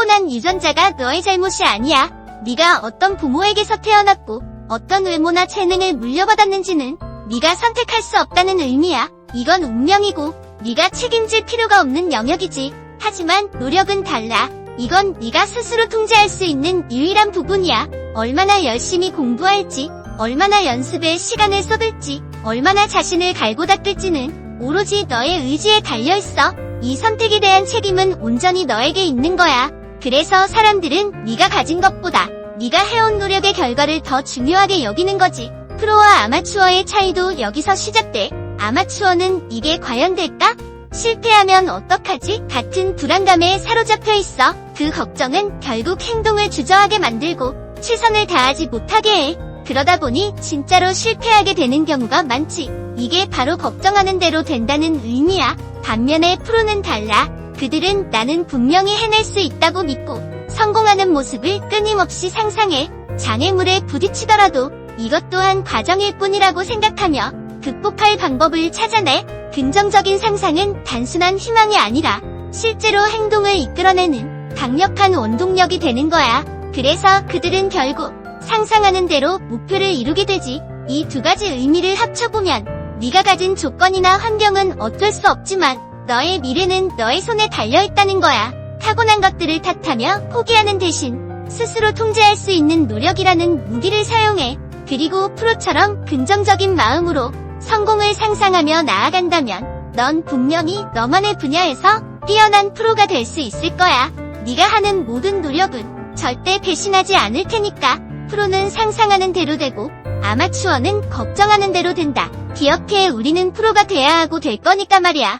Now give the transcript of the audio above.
타고난 유전자가 너의 잘못이 아니야. 네가 어떤 부모에게서 태어났고 어떤 외모나 재능을 물려받았는지는 네가 선택할 수 없다는 의미야. 이건 운명이고 네가 책임질 필요가 없는 영역이지. 하지만 노력은 달라. 이건 네가 스스로 통제할 수 있는 유일한 부분이야. 얼마나 열심히 공부할지, 얼마나 연습에 시간을 쏟을지, 얼마나 자신을 갈고 닦을지는 오로지 너의 의지에 달려있어. 이 선택에 대한 책임은 온전히 너에게 있는 거야. 그래서 사람들은 네가 가진 것보다 네가 해온 노력의 결과를 더 중요하게 여기는 거지. 프로와 아마추어의 차이도 여기서 시작돼. 아마추어는 이게 과연 될까? 실패하면 어떡하지? 같은 불안감에 사로잡혀 있어. 그 걱정은 결국 행동을 주저하게 만들고 최선을 다하지 못하게 해. 그러다 보니 진짜로 실패하게 되는 경우가 많지. 이게 바로 걱정하는 대로 된다는 의미야. 반면에 프로는 달라. 그들은 나는 분명히 해낼 수 있다고 믿고 성공하는 모습을 끊임없이 상상해. 장애물에 부딪히더라도 이것 또한 과정일 뿐이라고 생각하며 극복할 방법을 찾아내. 긍정적인 상상은 단순한 희망이 아니라 실제로 행동을 이끌어내는 강력한 원동력이 되는 거야. 그래서 그들은 결국 상상하는 대로 목표를 이루게 되지. 이 두 가지 의미를 합쳐보면 네가 가진 조건이나 환경은 어쩔 수 없지만 너의 미래는 너의 손에 달려있다는 거야. 타고난 것들을 탓하며 포기하는 대신 스스로 통제할 수 있는 노력이라는 무기를 사용해. 그리고 프로처럼 긍정적인 마음으로 성공을 상상하며 나아간다면 넌 분명히 너만의 분야에서 뛰어난 프로가 될 수 있을 거야. 네가 하는 모든 노력은 절대 배신하지 않을 테니까. 프로는 상상하는 대로 되고 아마추어는 걱정하는 대로 된다. 기억해 우리는 프로가 돼야 하고 될 거니까 말이야.